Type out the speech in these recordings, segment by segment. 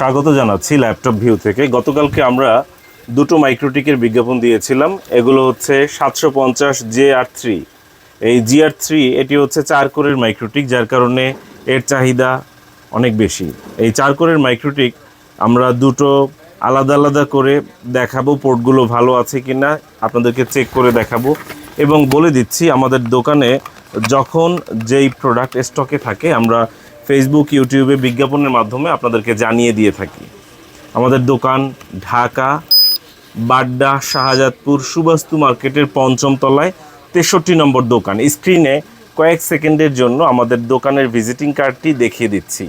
স্বাগত জানাচ্ছি laptop view থেকে। গতকালকে আমরা দুটো মাইক্রোটিকের বিজ্ঞাপন দিয়েছিলাম। এগুলো হচ্ছে সাতশো পঞ্চাশ জে আর থ্রি। এই জি আর থ্রি, এটি হচ্ছে চার কোরের মাইক্রোটিক, যার কারণে এর চাহিদা অনেক বেশি। এই চার কোরের মাইক্রোটিক আমরা দুটো আলাদা আলাদা করে দেখাবো, পোর্টগুলো ভালো আছে কি না আপনাদেরকে চেক করে দেখাবো। এবং বলে দিচ্ছি, আমাদের দোকানে যখন যেই প্রোডাক্ট স্টকে থাকে, আমরা ফেসবুক ইউটিউবে বিজ্ঞাপনের মাধ্যমে আপনাদেরকে জানিয়ে দিয়ে থাকি। আমাদের দোকান ঢাকা, বাড্ডা, শাহজাদপুর, সুবাস্তু মার্কেটের পঞ্চম তলায় তেষট্টি নম্বর দোকান। স্ক্রিনে কয়েক সেকেন্ডের জন্য আমাদের দোকানের ভিজিটিং কার্ডটি দেখিয়ে দিচ্ছি।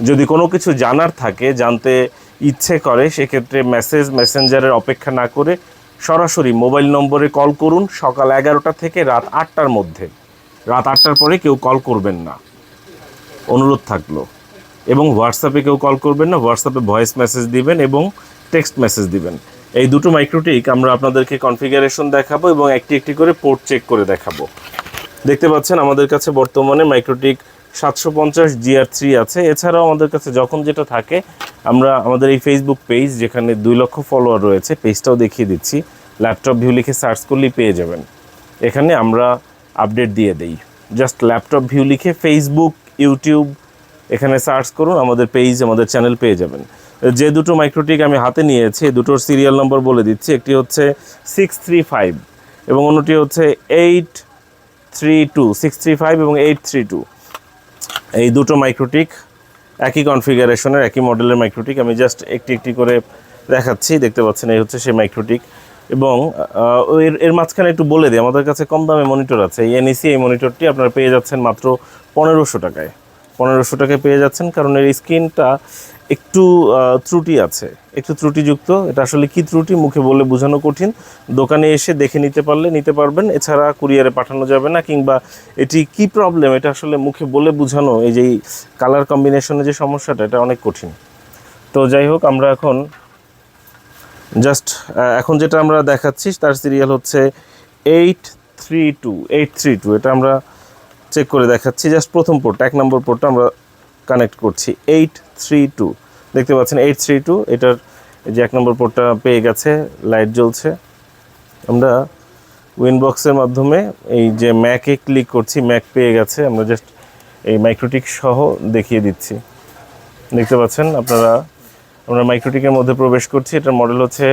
যদি কোনো কিছু জানার থাকে, জানতে ইচ্ছে করে, সেক্ষেত্রে মেসেজ, মেসেঞ্জারের অপেক্ষা না করে সরাসরি মোবাইল নম্বরে কল করুন সকাল এগারোটা থেকে রাত আটটার মধ্যে। রাত আটটার পরে কেউ কল করবেন না। অনুরোধ থাকল। এবং হোয়াটসঅ্যাপে কেউ কল করবেন না হোয়াটসঅ্যাপে ভয়েস মেসেজ দিবেন এবং টেক্সট মেসেজ দিবেন। এই দুটো মাইক্রোটিক আমরা আপনাদেরকে কনফিগারেশন দেখাবো এবং একটি একটি করে পোর্ট চেক করে দেখাবো। দেখতে পাচ্ছেন আমাদের কাছে বর্তমানে মাইক্রোটিক সাতশো পঞ্চাশ জিআর থ্রি আছে। এছাড়াও আমাদের কাছে যখন যেটা থাকে, আমরা আমাদের এই ফেসবুক পেজ যেখানে দুই লক্ষ ফলোয়ার রয়েছে পেজটাও দেখিয়ে দিচ্ছি। ল্যাপটপ ভিউ লিখে সার্চ করলেই পেয়ে যাবেন। এখানে আমরা আপডেট দিয়ে দেই। জাস্ট ল্যাপটপ ভিউ লিখে ফেসবুক ইউটিউব এখানে সার্চ করুন, আমাদের পেজ, আমাদের চ্যানেল পেয়ে যাবেন। যে দুটো মাইক্রোটিক আমি হাতে নিয়েছি দুটোর সিরিয়াল নম্বর বলে দিচ্ছি, একটি হচ্ছে সিক্স থ্রি ফাইভ এবং অন্যটি হচ্ছে eight three two six three five এবং এইট থ্রি টু এই দুটো মাইক্রোটিক একই কনফিগারেশনের একই মডেলের মাইক্রোটিক আমি জাস্ট একটি একটি করে দেখাচ্ছি, দেখতে পাচ্ছেন এই হচ্ছে সেই মাইক্রোটিক এবং এর এর মাঝখানে একটু বলে দিই, আমাদের কাছে কম দামে মনিটর আছে। এই এনইসি এই মনিটরটি আপনারা পেয়ে যাচ্ছেন মাত্র পনেরোশো টাকায়। পনেরোশো টাকায় পেয়ে যাচ্ছেন কারণ এর স্ক্রিনটা একটু ত্রুটি আছে। একটু ত্রুটিযুক্ত। এটা আসলে কি ত্রুটি মুখে বলে বোঝানো কঠিন। দোকানে এসে দেখে নিতে পারলে নিতে পারবেন। এছাড়া কুরিয়ারে পাঠানো যাবে না কিংবা এটি কি প্রবলেম এটা আসলে মুখে বলে বোঝানো, এই যে কালার কম্বিনেশনের যে সমস্যাটা, এটা অনেক কঠিন। তো যাই হোক, আমরা এখন জাস্ট এখন যেটা আমরা দেখাচ্ছি, তার সিরিয়াল হচ্ছে eight three two, eight three two, এটা আমরা চেক করে দেখাচ্ছি। জাস্ট প্রথম পোর্ট, এক নম্বর পোর্টটা আমরা কানেক্ট করছি, এইট থ্রি টু। দেখতে পাচ্ছেন, এইট থ্রি টু, এটার যে এক নম্বর পোর্টটা পেয়ে গেছে, লাইট জ্বলছে। আমরা উইনবক্সের মাধ্যমে এই যে ম্যাকে ক্লিক করছি, ম্যাক পেয়ে গেছে, আমরা জাস্ট এই মাইক্রোটিক সহ দেখিয়ে দিচ্ছি। দেখতে পাচ্ছেন, আপনারা আমরা মাইক্রোটিকের মধ্যে প্রবেশ করছি। এটার মডেল হচ্ছে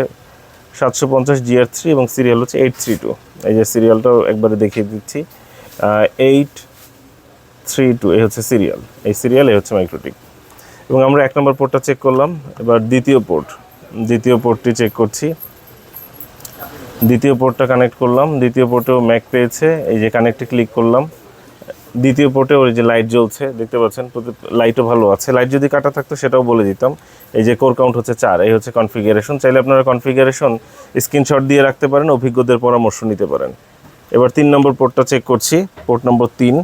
সাতশো পঞ্চাশ জিআর থ্রি এবং সিরিয়াল হচ্ছে এইট থ্রি টু এই যে সিরিয়ালটাও একবারে দেখিয়ে দিচ্ছি। এইট থ্রি টু এই হচ্ছে সিরিয়াল এই সিরিয়াল এই হচ্ছে মাইক্রোটিক এবং আমরা এক নম্বর পোর্টটা চেক করলাম। এবার দ্বিতীয় পোর্ট দ্বিতীয় পোর্টটি চেক করছি। দ্বিতীয় পোর্টটা কানেক্ট করলাম। দ্বিতীয় পোর্টেও ম্যাক পেয়েছে। এই যে কানেক্টে ক্লিক করলাম। দ্বিতীয় পোর্টে ওই যে লাইট জ্বলছে, দেখতে পাচ্ছেন লাইটও ভালো আছে। লাইট যদি কাটা থাকতো, সেটাও বলে দিতাম। এই যে কোর কাউন্ট হচ্ছে চার, এই হচ্ছে কনফিগারেশন চাইলে আপনারা কনফিগারেশন স্ক্রিনশট দিয়ে রাখতে পারেন, অভিজ্ঞদের পরামর্শ নিতে পারেন। এবার তিন নম্বর পোর্টটা চেক করছি। পোর্ট নম্বর তিন।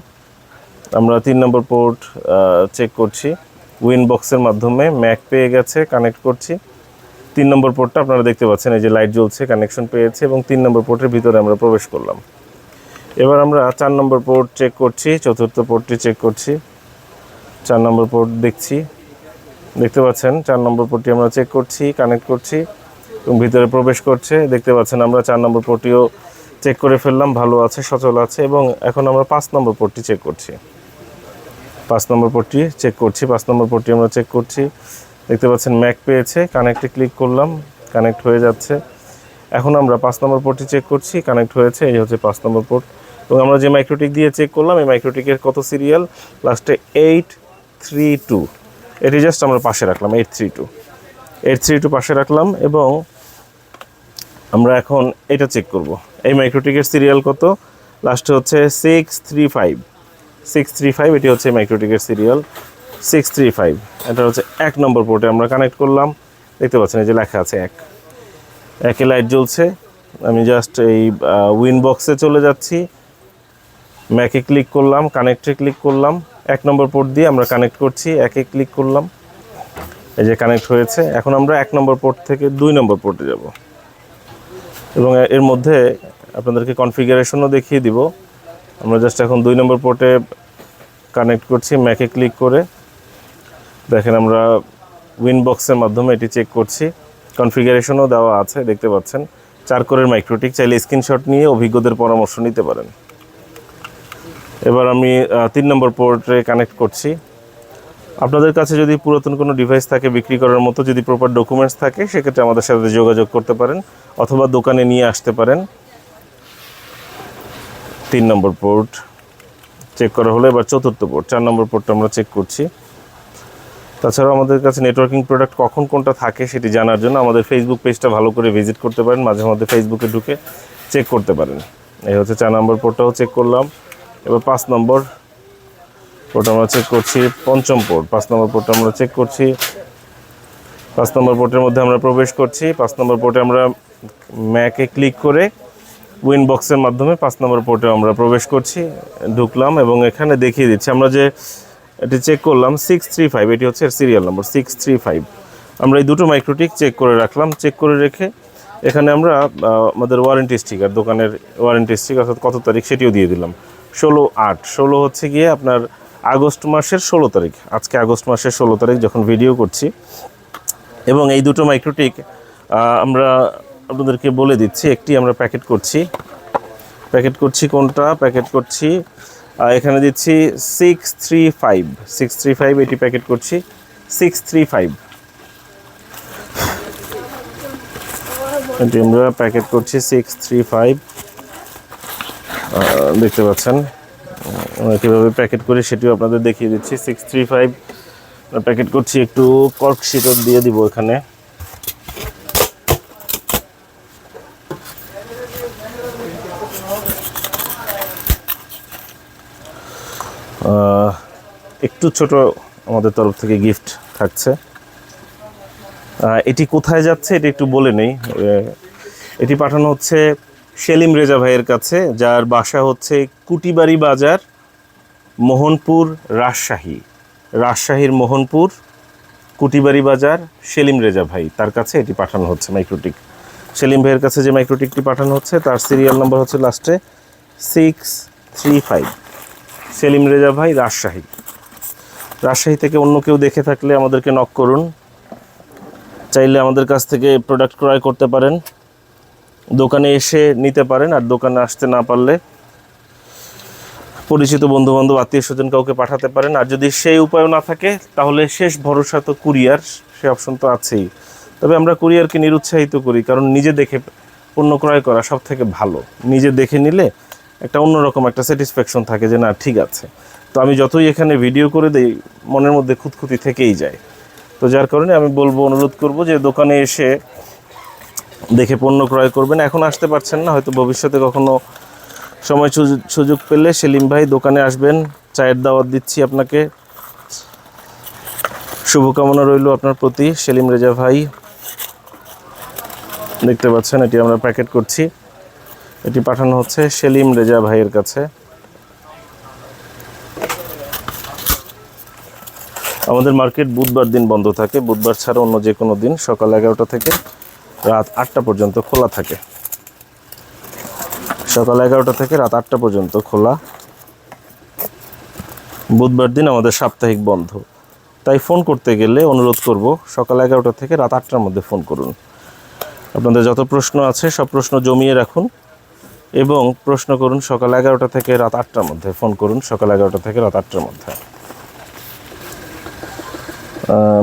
আমরা তিন নম্বর পোর্ট চেক করছি। উইন বক্সের মাধ্যমে ম্যাক পেয়ে গেছে কানেক্ট করছি। তিন নম্বর পোর্টটা আপনারা দেখতে পাচ্ছেন, এই যে লাইট জ্বলছে কানেকশন পেয়েছে এবং তিন নম্বর পোর্টের ভিতরে আমরা প্রবেশ করলাম। এবার আমরা চার নম্বর পোর্ট চেক করছি, চতুর্থ পোর্টটি চেক করছি। চার নম্বর পোর্ট দেখছি। দেখতে পাচ্ছেন, চার নম্বর পোর্টটি আমরা চেক করছি কানেক্ট করছি, এবং ভিতরে প্রবেশ করছে। দেখতে পাচ্ছেন, আমরা চার নম্বর পোর্টটিও চেক করে ফেললাম, ভালো আছে, সচল আছে, এবং এখন আমরা পাঁচ নম্বর পোর্টটি চেক করছি। পাঁচ নম্বর পোর্টটি চেক করছি, পাঁচ নম্বর পোর্টটি আমরা চেক করছি। দেখতে পাচ্ছেন ম্যাক পেয়েছে কানেক্টে ক্লিক করলাম কানেক্ট হয়ে যাচ্ছে। এখন আমরা পাঁচ নম্বর পোর্টটি চেক করছি কানেক্ট হয়েছে, এই হচ্ছে পাঁচ নম্বর পোর্ট এবং আমরা যে মাইক্রোটিক দিয়ে চেক করলাম, এই মাইক্রোটিকের কত সিরিয়াল লাস্টে এইট থ্রি টু এটি জাস্ট আমরা পাশে রাখলাম eight three two eight three two পাশে রাখলাম এবং আমরা এখন এটা চেক করব। এই মাইক্রোটিকের সিরিয়াল কত? লাস্টে হচ্ছে six three five six three five এটি হচ্ছে মাইক্রোটিকের সিরিয়াল সিক্স থ্রি ফাইভ এটা হচ্ছে এক নম্বর পোর্টে আমরা কানেক্ট করলাম। দেখতে পাচ্ছেন এই যে লেখা আছে এক। একে লাইট জ্বলছে। আমি জাস্ট এই উইন বক্সে চলে যাচ্ছি। ম্যাকে ক্লিক করলাম কানেক্টে ক্লিক করলাম। এক নম্বর পোর্ট দিয়ে আমরা কানেক্ট করছি, একে ক্লিক করলাম। এই যে কানেক্ট হয়েছে, এখন আমরা এক নম্বর পোর্ট থেকে দুই নম্বর পোর্টে যাব। এবং এর মধ্যে আপনাদেরকে কনফিগারেশনও দেখিয়ে দিব। আমরা জাস্ট এখন দুই নম্বর পোর্টে কানেক্ট করছি ম্যাকে ক্লিক করে। দেখেন আমরা উইনবক্সের মাধ্যমে এটি চেক করছি। কনফিগারেশনও দেওয়া আছে, দেখতে পাচ্ছেন। চার কোরের মাইক্রোটিক চাইলে স্ক্রিনশট নিয়ে অভিজ্ঞদের পরামর্শ নিতে পারেন। এবার আমি তিন নম্বর পোর্টে কানেক্ট করছি। আপনাদের কাছে যদি পুরাতন কোনো ডিভাইস থাকে বিক্রি করার মতো, যদি প্রপার ডকুমেন্টস থাকে, সেক্ষেত্রে আমাদের সাথে যোগাযোগ করতে পারেন অথবা দোকানে নিয়ে আসতে পারেন। তিন নম্বর পোর্ট চেক করা হলো। এবার চতুর্থ পোর্ট চার নম্বর পোর্টটা আমরা চেক করছি। তাছাড়াও আমাদের কাছে নেটওয়ার্কিং প্রোডাক্ট কখন কোনটা থাকে সেটি জানার জন্য আমাদের ফেসবুক পেজটা ভালো করে ভিজিট করতে পারেন, মাঝে মধ্যে ফেসবুকে ঢুকে চেক করতে পারেন। এই হচ্ছে চার নম্বর পোর্টটাও চেক করলাম। এবার পাঁচ নম্বর পোর্ট আমরা চেক করছি পঞ্চম পোর্ট পাঁচ নম্বর পোর্টটা আমরা চেক করছি। পাঁচ নম্বর পোর্টের মধ্যে আমরা প্রবেশ করছি। পাঁচ নম্বর পোর্টে আমরা ম্যাকে ক্লিক করে উইন বক্সের মাধ্যমে পাঁচ নম্বর পোর্টে আমরা প্রবেশ করছি, ঢুকলাম এবং এখানে দেখিয়ে দিচ্ছি। আমরা যে এটি চেক করলাম সিক্স থ্রি ফাইভ এটি হচ্ছে serial number six three five আমরা এই দুটো মাইক্রোটিক চেক করে রাখলাম চেক করে রেখে এখানে আমরা আমাদের ওয়ারেন্টি স্টিকার দোকানের ওয়ারেন্টি স্টিকার অর্থাৎ কত তারিখ সেটিও দিয়ে দিলাম। ষোলো আট, ষোলো হচ্ছে গিয়ে আপনার আগস্ট মাসের ষোলো তারিখ, আজকে আগস্ট মাসের ষোলো তারিখ যখন ভিডিও করছি। এবং এই দুটো মাইক্রোটিক আমরা আপনাদেরকে বলে দিচ্ছি, একটি আমরা প্যাকেট করছি। প্যাকেট করছি কোনটা? প্যাকেট করছি এখানে দিচ্ছি six three five six three five এটি প্যাকেট করছি সিক্স থ্রি ফাইভ আমরা প্যাকেট করছি সিক্স থ্রি ফাইভ দেখতে পাচ্ছেন কীভাবে প্যাকেট করি সেটিও আপনাদের দেখিয়ে দিচ্ছি সিক্স থ্রি ফাইভ প্যাকেট করছি একটু কর্ক শিটও দিয়ে দিব এখানে। একটু ছোট আমাদের তরফ থেকে গিফট থাকছে। এটি কোথায় যাচ্ছে এটি একটু বলে নেই। এটি পাঠানো হচ্ছে সেলিম রেজা ভাইয়ের কাছে, যার বাসা হচ্ছে কুটিবাড়ি বাজার, মোহনপুর, রাজশাহী। রাজশাহীর মোহনপুর, কুটিবাড়ি বাজার, সেলিম রেজা ভাই তার কাছে এটি পাঠানো হচ্ছে মাইক্রোটিক সেলিম ভাইয়ের কাছে যে মাইক্রোটিকটি পাঠানো হচ্ছে, তার সিরিয়াল নম্বর হচ্ছে লাস্টে six three five Selim Reza ভাই রাজশাহী। রাজশাহী থেকে অন্য কেউ দেখে থাকলে আমাদেরকে নক করুন। চাইলে আমাদের কাছ থেকে প্রোডাক্ট ক্রয় করতে পারেন। দোকানে এসে নিতে পারেন আর দোকানে আসতে না পারলে পরিচিত বন্ধু বান্ধব আত্মীয় স্বজন কাউকে পাঠাতে পারেন। আর যদি সেই উপায়ও না থাকে, তাহলে শেষ ভরসা তো কুরিয়ার, সে অপশন তো আছেই। তবে আমরা কুরিয়ারকে নিরুৎসাহিত করি, কারণ নিজে দেখে পণ্য ক্রয় করা সব থেকে ভালো। নিজে দেখে নিলে একটা অন্যরকম একটা স্যাটিসফ্যাকশন থাকে যে, না, ঠিক আছে। তো আমি যতই এখানে ভিডিও করে দেই, মনের মধ্যে খুঁতখুঁতি থেকেই যায়। তো যার কারণে আমি বলব, অনুরোধ করব যে, দোকানে এসে দেখে পণ্য ক্রয় করবেন। এখন আসতে পারছেন না, হয়তো ভবিষ্যতে কখনো সময় সুযোগ- পেলে সেলিম ভাই দোকানে আসবেন। চায়ের দাওয়াত দিচ্ছি আপনাকে। শুভকামনা রইল আপনার প্রতি। সেলিম রেজা ভাই, দেখতে পাচ্ছেন, এটি আমরা প্যাকেট করছি। এটি পাঠানো হচ্ছে সেলিম রেজা ভাইয়ের কাছে। আমাদের মার্কেট বুধবার দিন বন্ধ থাকে। বুধবার ছাড়া অন্য যে কোনো দিন সকাল এগারোটা থেকে রাত আটটা পর্যন্ত খোলা থাকে। সকাল এগারোটা থেকে রাত আটটা পর্যন্ত খোলা। বুধবার দিন আমাদের সাপ্তাহিক বন্ধ। তাই ফোন করতে গেলে অনুরোধ করব সকাল এগারোটা থেকে রাত আটটার মধ্যে ফোন করুন। আপনাদের যত প্রশ্ন আছে, সব প্রশ্ন জমিয়ে রাখুন। এবং প্রশ্ন করুন সকাল এগারোটা থেকে রাত আটটার মধ্যে। ফোন করুন সকাল এগারোটা থেকে রাত আটটার মধ্যে।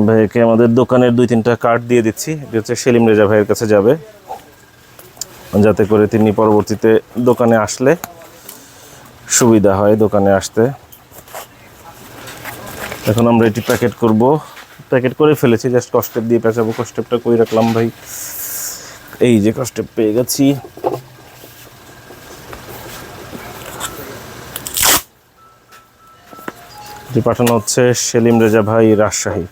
ভাইকে আমাদের দোকানের দুই তিনটা কার্ড দিয়ে দিচ্ছি। এটি হচ্ছে সেলিম রেজা ভাইয়ের কাছে যাবে। যাতে করে তিনি পরবর্তীতে দোকানে আসলে সুবিধা হয় দোকানে আসতে। এখন আমরা এটি প্যাকেট করব। প্যাকেট করে ফেলেছি, জাস্ট কস্টেপ দিয়ে পেঁচাবো। কস্টেপটা করে রাখলাম ভাই? এই যে কস্টেপ পেয়ে গেছি। এটি পাঠানো হচ্ছে সেলিম রেজা ভাই রাজশাহী।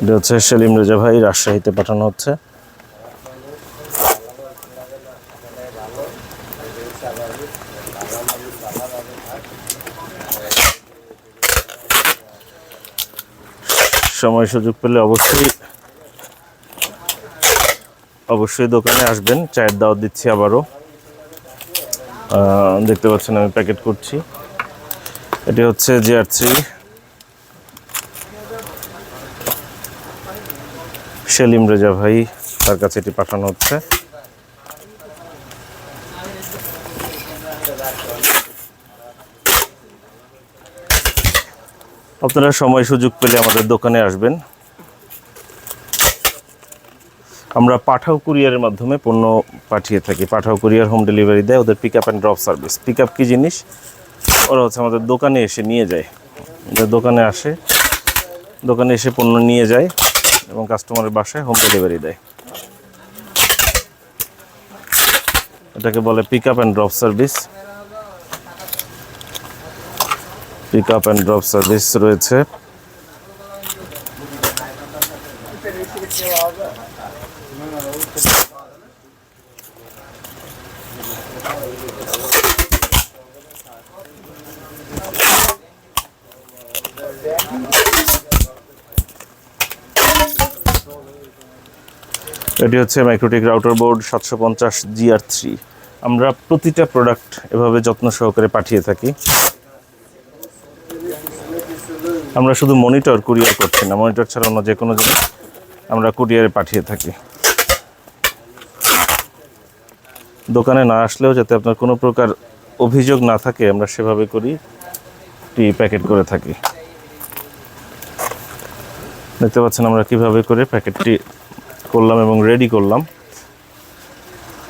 এটা হচ্ছে সেলিম রেজা ভাই রাজশাহীতে পাঠানো হচ্ছে। সময় সুযোগ পেলে অবশ্যই অবশ্যই দোকানে আসবেন। চায়ের দাওয়াত দিচ্ছি আবারও। দেখতে পাচ্ছেন আমি প্যাকেট করছি। এটি হচ্ছে জিআর থ্রি সেলিম রেজা ভাই তার কাছে এটি পাঠানো হচ্ছে। আপনারা সময় সুযোগ পেলে আমাদের দোকানে আসবেন। আমরা পাঠাও কুরিয়ারের মাধ্যমে পণ্য পাঠিয়ে থাকি। পাঠাও কুরিয়ার, হোম ডেলিভারি দেয়, ওদের pick up and drop service pick up কী জিনিস? ওরা হচ্ছে আমাদের দোকানে এসে নিয়ে যায়। দোকানে আসে, দোকানে এসে পণ্য নিয়ে যায় এবং কাস্টমারের বাসায় হোম ডেলিভারি দেয়। এটাকে বলে pick up and drop service pick up and drop service রয়েছে। এটি হচ্ছে মাইক্রোটিক রাউটার বোর্ড সাতশো পঞ্চাশ জিআর থ্রি আমরা প্রতিটা প্রোডাক্ট এভাবে যত্ন সহকারে পাঠিয়ে থাকি। আমরা শুধু মনিটর কুরিয়ার করছি না। মনিটর ছাড়া অন্য যে কোনো জিনিস আমরা কুরিয়ারে পাঠিয়ে থাকি। দোকানে না আসলেও যাতে আপনার কোনো প্রকার অভিযোগ না থাকে, আমরা সেভাবে করি, টি প্যাকেট করে থাকি। দেখতে পাচ্ছেন আমরা কীভাবে করে প্যাকেটটি করলাম এবং রেডি করলাম।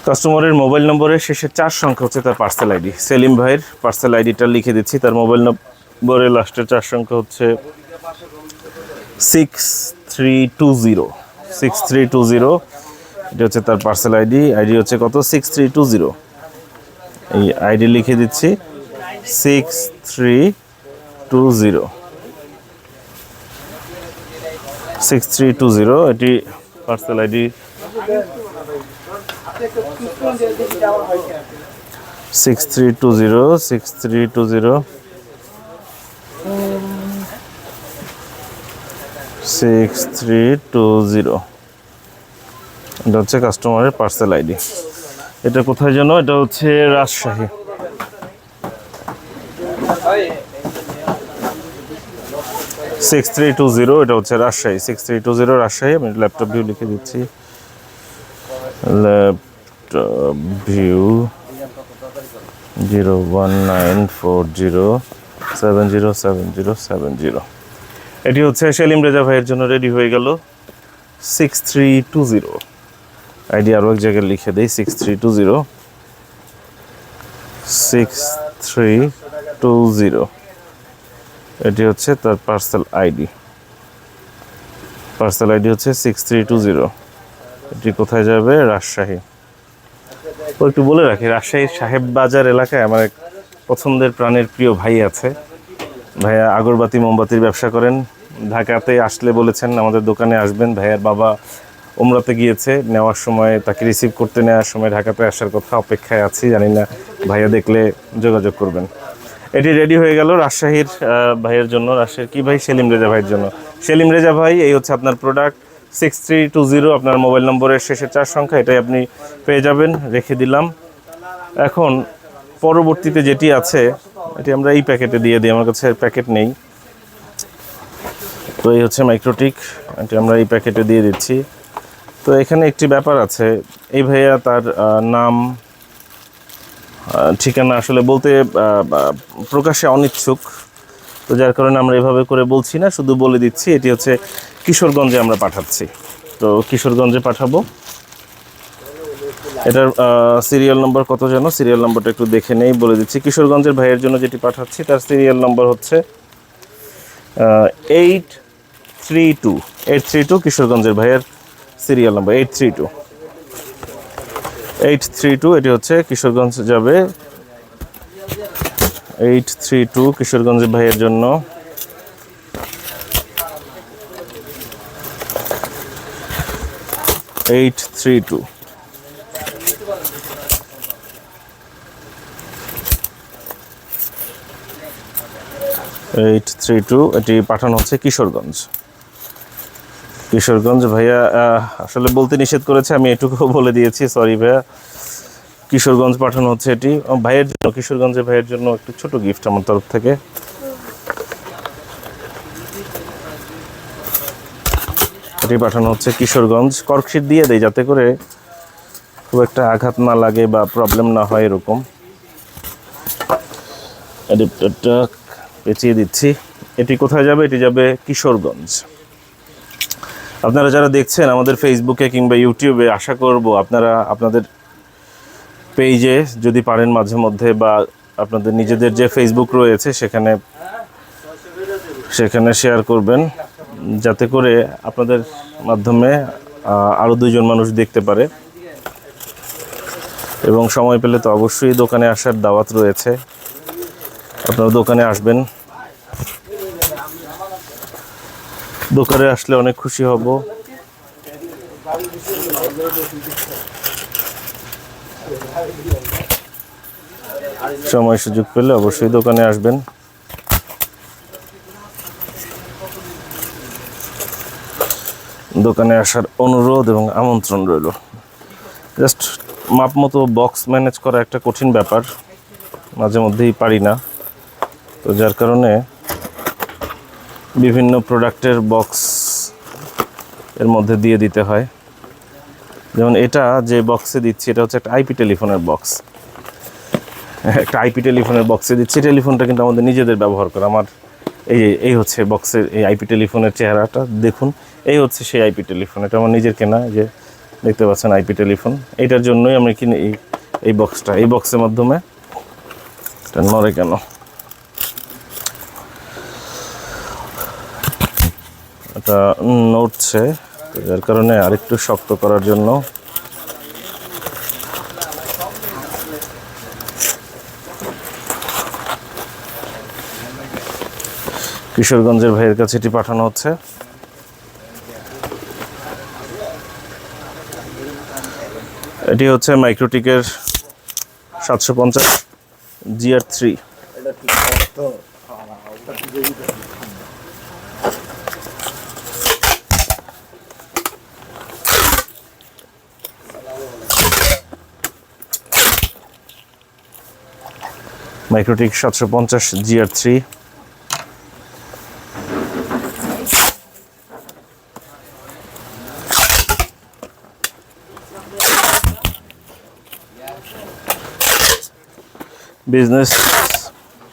কাস্টমারের মোবাইল নম্বরের শেষে চার সংখ্যা হচ্ছে তার পার্সেল আইডি সেলিম ভাইয়ের পার্সেল আইডিটা লিখে দিচ্ছি। তার মোবাইল নম্বরের লাস্টের চার সংখ্যা হচ্ছে six three two zero six three two zero এটা হচ্ছে তার পার্সেল আইডি আইডি হচ্ছে কত? সিক্স থ্রি টু জিরো এই আইডি লিখে দিচ্ছি। Six three two zero six three two zero এটি parcel ID six three two zero six three two zero six three two zero এটা হচ্ছে কাস্টমারের পার্সেল আইডি এটা কোথায় যেন? এটা হচ্ছে Rajshahi. Six three two zero এটা হচ্ছে Rajshahi. Six three two zero Rajshahi. আমি ল্যাপটপ ভিউ লিখে দিচ্ছি। Laptop View zero one nine four zero seven zero seven zero seven zero এটি হচ্ছে সেলিম রেজা ভাইয়ের জন্য রেডি হয়ে গেল six three two zero ID আরও এক জায়গায় লিখে দেই six three two zero six three two zero এটি হচ্ছে তার পার্সেল আইডি পার্সেল আইডি হচ্ছে সিক্স থ্রি টু জিরো এটি কোথায় যাবে? রাজশাহী। ও একটু বলে রাখি রাজশাহীর সাহেব বাজার এলাকায় আমার এক পছন্দের প্রাণের প্রিয় ভাই আছে। ভাইয়া আগরবাতি মোমবাতির ব্যবসা করেন। ঢাকাতে আসলে বলেছেন, আমাদের দোকানে আসবেন। ভাইয়ার বাবা ওমরাতে গিয়েছে, নেওয়ার সময় তাকে রিসিভ করতে নেওয়ার সময় ঢাকাতে আসার কথা অপেক্ষায় আছি, জানি না। ভাইয়া দেখলে যোগাযোগ করবেন। এটি রেডি হয়ে গেল রাজশাহীর ভাইয়ের জন্য। রাজশাহীর কি ভাই? সেলিম রেজা ভাইয়ের জন্য। সেলিম রেজা ভাই, এই হচ্ছে আপনার product six three two zero আপনার মোবাইল নম্বরের শেষে চার সংখ্যা, এটাই আপনি পেয়ে যাবেন, রেখে দিলাম। এখন পরবর্তীতে যেটি আছে এটি আমরা এই প্যাকেটে দিয়ে দিই, আমার কাছে প্যাকেট নেই। তো এই হচ্ছে মাইক্রোটিক, এটি আমরা এই প্যাকেটে দিয়ে দিচ্ছি। তো এখানে একটি ব্যাপার আছে, এই ভাইয়া তার নাম ঠিকানা আসলে বলতে প্রকাশে অনিচ্ছুক। তো যার কারণে আমরা এভাবে করে বলছি না, শুধু বলে দিচ্ছি, এটি হচ্ছে কিশোরগঞ্জে আমরা পাঠাচ্ছি। তো কিশোরগঞ্জে পাঠাবো। এটার সিরিয়াল নম্বর কত যেন? সিরিয়াল নম্বরটা একটু দেখে নেই, বলে দিচ্ছি। কিশোরগঞ্জের ভাইয়ের জন্য যেটি পাঠাচ্ছি, তার সিরিয়াল নম্বর হচ্ছে eight three two eight three two কিশোরগঞ্জের ভাইয়ের serial number eight three two eight three two এটি হচ্ছে কিশোরগঞ্জ যাবে। এইট থ্রি টু কিশোরগঞ্জ ভাইয়ের জন্য। Eight three two eight three two এটি পাঠানো হচ্ছে কিশোরগঞ্জ। কিশোরগঞ্জ ভাইয়া আসলে বলতে নিষেধ করেছে, আমি এটুকু বলে দিয়েছি সরি ভাইয়া। কিশোরগঞ্জ পাঠানো হচ্ছে এটি। ভাইয়ের জন্য, কিশোরগঞ্জের ভাইয়ের জন্য একটু ছোট গিফট আমার তরফ থেকে। এটি পাঠানো হচ্ছে কিশোরগঞ্জ। কর্কশিট দিয়ে দেয় যাতে করে খুব একটা আঘাত না লাগে বা প্রবলেম না হয় এরকম। অ্যাডাপ্টারটা পেঁচিয়ে দিচ্ছি। এটি কোথায় যাবে? এটি যাবে কিশোরগঞ্জ। আপনারা যারা দেখছেন আমাদের ফেসবুকে কিংবা ইউটিউবে আশা করব আপনারা আপনাদের পেজে যদি পারেন মাঝে মধ্যে বা আপনাদের নিজেদের যে ফেসবুক রয়েছে, সেখানে সেখানে শেয়ার করবেন। যাতে করে আপনাদের মাধ্যমে আরও দুইজন মানুষ দেখতে পারে। এবং সময় পেলে তো অবশ্যই দোকানে আসার দাওয়াত রয়েছে। আপনারা দোকানে আসবেন। দোকানে আসলে অনেক খুশি হব। সময় সুযোগ পেলে অবশ্যই দোকানে আসবেন। দোকানে আসার অনুরোধ এবং আমন্ত্রণ রইল। জাস্ট মাপ মতো বক্স ম্যানেজ করা একটা কঠিন ব্যাপার, মাঝে মধ্যেই পারি না। তো যার কারণে বিভিন্ন প্রোডাক্টের বক্স এর মধ্যে দিয়ে দিতে হয়। যেমন এটা যে বক্সে দিচ্ছি, এটা হচ্ছে একটা আইপি টেলিফোনের বক্স একটা আইপি টেলিফোনের বক্সে দিচ্ছি। টেলিফোনটা কিন্তু আমাদের নিজেদের ব্যবহার করা। আমার এই এই হচ্ছে বক্সের এই আইপি টেলিফোনের চেহারাটা, দেখুন। এই হচ্ছে সেই আইপি টেলিফোন। এটা আমার নিজের কেনা যে দেখতে পাচ্ছেন আইপি টেলিফোন। এইটার জন্যই আমি কিনে এই এই বক্সটা এই বক্সের মাধ্যমে, এটা নড়ে কেন? এটা নড়ছে, তো যার কারণে আরেকটু শক্ত করার জন্য। কিশোরগঞ্জের ভাইয়ের কাছে এটি পাঠানো হচ্ছে। এটি হচ্ছে মাইক্রোটিকের সাতশো পঞ্চাশ জিআর থ্রি। মাইক্রোটিক সাতশো পঞ্চাশ জিআর থ্রি বিজনেস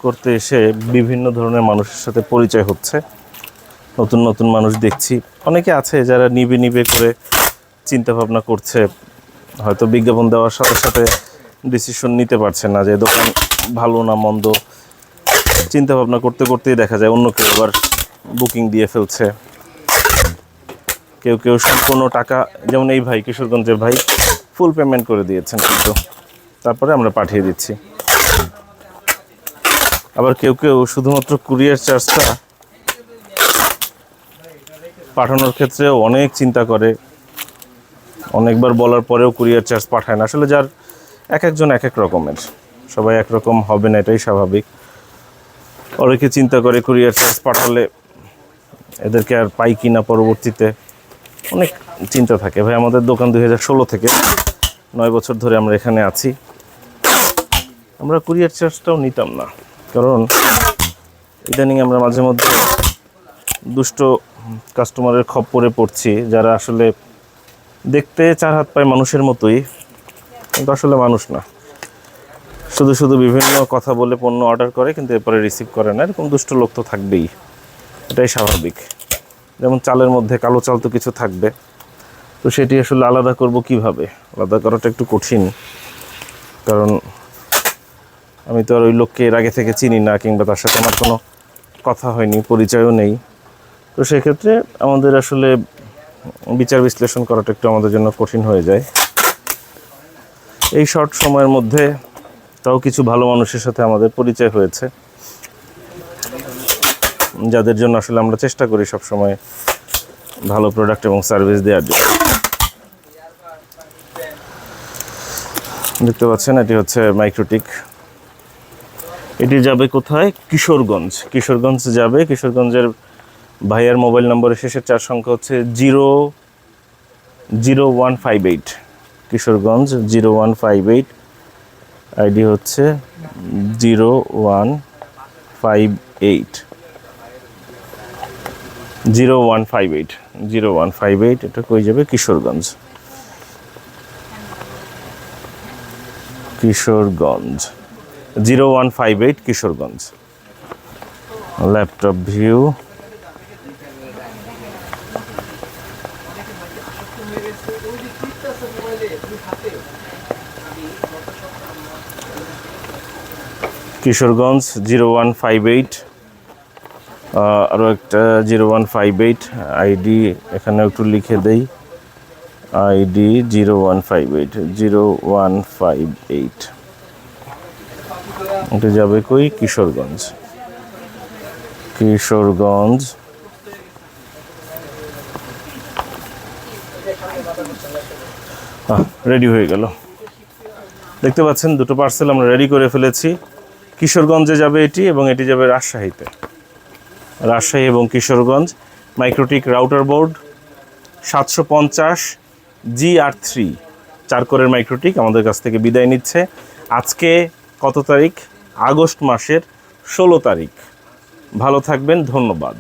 করতে এসে বিভিন্ন ধরনের মানুষের সাথে পরিচয় হচ্ছে। নতুন নতুন মানুষ দেখছি। অনেকে আছে যারা নিবে নিবে করে চিন্তা ভাবনা করছে। হয়তো বিজ্ঞাপন দেওয়ার সাথে সাথে ডিসিশন নিতে পারছে না যে দোকান ভালো না মন্দ। চিন্তা ভাবনা করতে করতেই দেখা যায় অন্য কেউ আবার বুকিং দিয়ে ফেলছে। কেউ কেউ সম্পূর্ণ টাকা, যেমন এই ভাই কিশোরগঞ্জের ভাই ফুল পেমেন্ট করে দিয়েছেন কিন্তু। তারপরে আমরা পাঠিয়ে দিচ্ছি। আবার কেউ কেউ শুধুমাত্র কুরিয়ার চার্জটা পাঠানোর ক্ষেত্রেও অনেক চিন্তা করে। অনেকবার বলার পরেও কুরিয়ার চার্জ পাঠায় না। আসলে যার এক একজন এক এক রকমের। সবাই একরকম হবে না, এটাই স্বাভাবিক। অনেকে চিন্তা করে কুরিয়ার চার্জ পাঠালে এদেরকে আর পাই কি না পরবর্তীতে। অনেক চিন্তা থাকে। ভাই, আমাদের দোকান দুই হাজার ষোলো থেকে নয় বছর ধরে আমরা এখানে আছি। আমরা কুরিয়ার চার্জটাও নিতাম না। কারণ ইদানিং আমরা মাঝে মধ্যে দুষ্ট কাস্টমারের খপ্পরে পড়ছি। যারা আসলে দেখতে চার হাত পায় মানুষের মতোই। কিন্তু আসলে মানুষ না। শুধু শুধু বিভিন্ন কথা বলে পণ্য অর্ডার করে, কিন্তু এরপরে রিসিভ করে না। এরকম দুষ্ট লোক তো থাকবেই। এটাই স্বাভাবিক। যেমন চালের মধ্যে কালো চাল তো কিছু থাকবে। তো সেটি আসলে আলাদা করব কীভাবে? আলাদা করাটা একটু কঠিন। কারণ আমি তো আর ওই লোককে এর আগে থেকে চিনি না, কিংবা তার সাথে আমার কোনো কথা হয়নি, পরিচয়ও নেই। তো সেক্ষেত্রে আমাদের আসলে বিচার বিশ্লেষণ করাটা একটু আমাদের জন্য কঠিন হয়ে যায়। এই শর্ট সময়ের মধ্যে তাও কিছু ভালো মানুষের সাথে আমাদের পরিচয় হয়েছে। যাদের জন্য আসলে আমরা চেষ্টা করি সব সময় ভালো প্রোডাক্ট এবং সার্ভিস দেওয়ার জন্য। দেখতে পাচ্ছেন, এটি হচ্ছে মাইক্রোটিক এটি যাবে কোথায়? কিশোরগঞ্জ। কিশোরগঞ্জ যাবে। কিশোরগঞ্জের ভাইয়ার মোবাইল নম্বরের শেষের চার সংখ্যা হচ্ছে zero zero one five eight. Kishoreganj zero one five eight, ID হচ্ছে zero one five eight. Zero one five eight, zero one five eight, এটা কই যাবে? Kishoreganj. Kishoreganj. Zero one five eight, Kishoreganj. Laptop View. Kishoreganj zero one five eight আরও একটা zero one five eight, ID এখানে একটু লিখে দেই, ID zero one five eight, zero one five eight. এটা যাবে কই? কিশোরগঞ্জ। কিশোরগঞ্জ। রেডি হয়ে গেল। দেখতে পাচ্ছেন, দুটো পার্সেল আমরা রেডি করে ফেলেছি। কিশোরগঞ্জে যাবে এটি এবং এটি যাবে রাজশাহীতে। রাজশাহী এবং কিশোরগঞ্জ মাইক্রোটিক রাউটার বোর্ড সাতশো পঞ্চাশ জি আর থ্রি, চার কোরের মাইক্রোটিক আমাদের কাছ থেকে বিদায় নিচ্ছে। আজকে কত তারিখ? আগস্ট মাসের ষোলো তারিখ। ভালো থাকবেন, ধন্যবাদ।